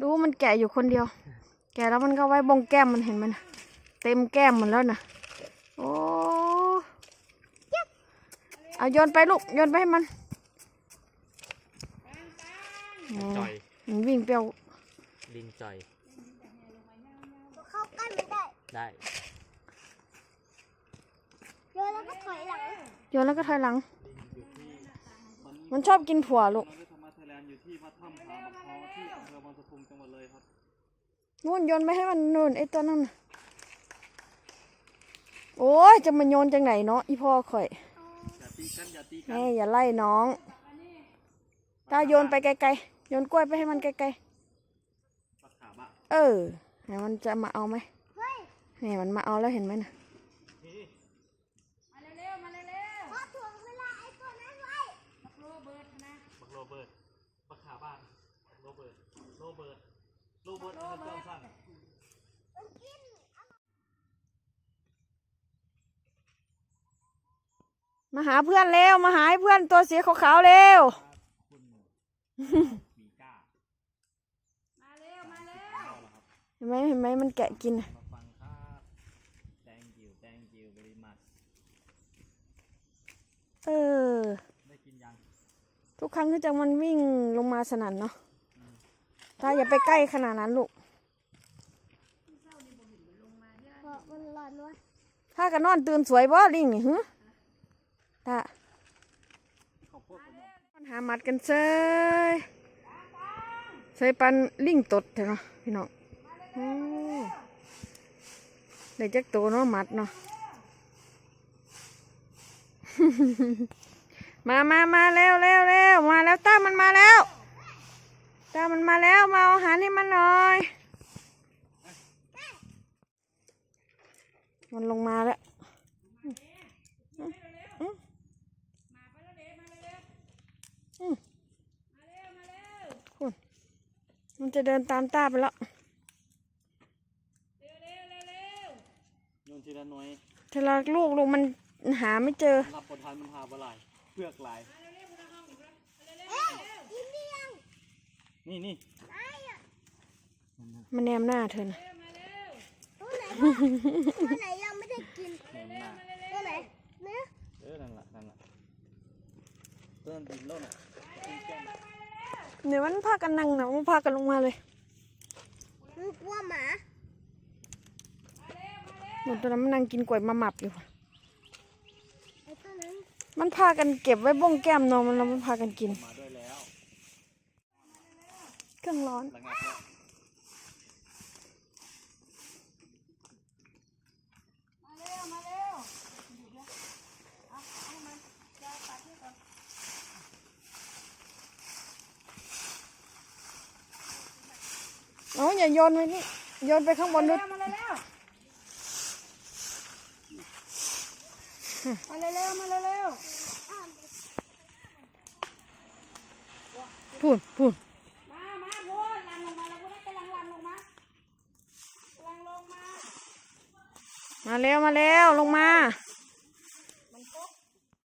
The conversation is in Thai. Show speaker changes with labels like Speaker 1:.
Speaker 1: ดูมันแกะอยู่คนเดียว แกะแล้วมันก็ไว้บงแก้มมันเห็นมันน่ะเต็มแก้มมันแล้วนะโอ้เอาโยนไปลูกโยนไปให้มัน
Speaker 2: จอย
Speaker 1: มันวิ่งเปรี้ยว
Speaker 2: ลิงจอย
Speaker 3: เข้าใกล้ไม่ได้
Speaker 2: ได้
Speaker 3: โยนแล้วก็ถอยหลัง
Speaker 1: โยนแล้วก็ถอยหลัง มันชอบกินผัวลูก
Speaker 4: เราได้ธรรมะไทยแลนด์อยู่ที่วัดถ้ำผาบักเขาที่อำเภอบางสะพุงจังหวัดเลยครับ
Speaker 1: นู่นโยนไปให้มันนู่นไอ้ตัวนั่นน่ะโอ้ยจะมาโยนจังไหนเนาะอีพ่อข่อย
Speaker 4: อย่าตีกันอย่าตีกัน
Speaker 1: แม่อย่าไล่น้องตาโยนไปไกลๆโยนกล้วยไปให้มันไกล
Speaker 4: ปักขาบะ
Speaker 1: ๆเออไหนมันจะมาเอาไหม
Speaker 3: เฮ้ย
Speaker 1: นี่มันมาเอาแล้วเห็นไหมน่ะ
Speaker 3: พอถ่วงเวลาไอ้ตัวนั้นไว้
Speaker 4: ปักโรเบิร์ตปักขาบะโรเบิร์ตโร เบิร์ตโรเบิร์ตนะครับเจ้าสั้น
Speaker 3: มันกิน
Speaker 1: มาหาเพื่อนเร็วมาหาให้เพื่อนตัวสีขาวๆเร็ว
Speaker 4: มีก้า
Speaker 1: เห็นไหมเห็นไหมมันแกะกินน่ะ
Speaker 4: มาฟังครับ thank you thank you very much
Speaker 1: เออ
Speaker 4: ได้กินยัง
Speaker 1: ทุกครั้งที่จะมันวิ่งลงมาสนั่นเนาะ ถ้าอย่าไปใกล้ขนาดนั้นลูก
Speaker 3: เพราะมันร้อนวะ
Speaker 1: ถ้ากันนอนตื่นสวยบ่ลิงนี่ฮึถ้า
Speaker 4: ข้าวโพดผม
Speaker 1: ปัญหามัดกันเซยใส่ปันลิงตดเถอะเนาะพี่น้องโอ้ได้จักตัวเนาะมัดเนาะมามามาเร็วเร็วเร็วมาแล้วต้ามันมาแล้วต้ามันมาแล้วมาเอาอาหารให้มันหน่อย มันลงมาแล้วคุณมันจะเดินตามต้าไปแล้ว
Speaker 4: โยนทีละหน่วย
Speaker 1: เทลาลูกลูกมันหาไม่เจอ
Speaker 4: รับบททานมันหาบหลายเพือกหลาย
Speaker 3: เอ๊ะกินเลี้ยง
Speaker 4: นี่นี่
Speaker 3: ไอ้อะ
Speaker 1: มันแนมหน้าเธอนะ
Speaker 3: ตัวไหนพ่อตัวไหนยังไม่ได้กิน
Speaker 4: แหนมหน้า
Speaker 3: ตัวไหนเนื้อ
Speaker 4: เออนั่นแหละนั่นแหละเริ่มกินแล้วน่ะกินแก้ม
Speaker 1: เดี๋ยวมันพากันนั่งนะมันพากันลงมาเลย
Speaker 3: มันกลัวหมา
Speaker 1: หมดตัวนั้นมันนั่งกินกล้วยมาหมับอยู่
Speaker 3: ไอตัวนั้น
Speaker 1: มันพากันเก็บไว้บ้องแก้มนอนมันแล้วมันพากันกิน เครื่องร้อน
Speaker 4: ระงับแล้ว
Speaker 1: โอ้ยอย่าโยนไว้นี่โยนไปข้างบนด้วย
Speaker 5: มาเร็วมาเร็วมาเร็ว
Speaker 1: พูดพูด
Speaker 5: มามาพูดลันลงมาแล้วพูดกำลังลันลงมากำลังลงมา
Speaker 1: มาเร็วมาเร็วลงมา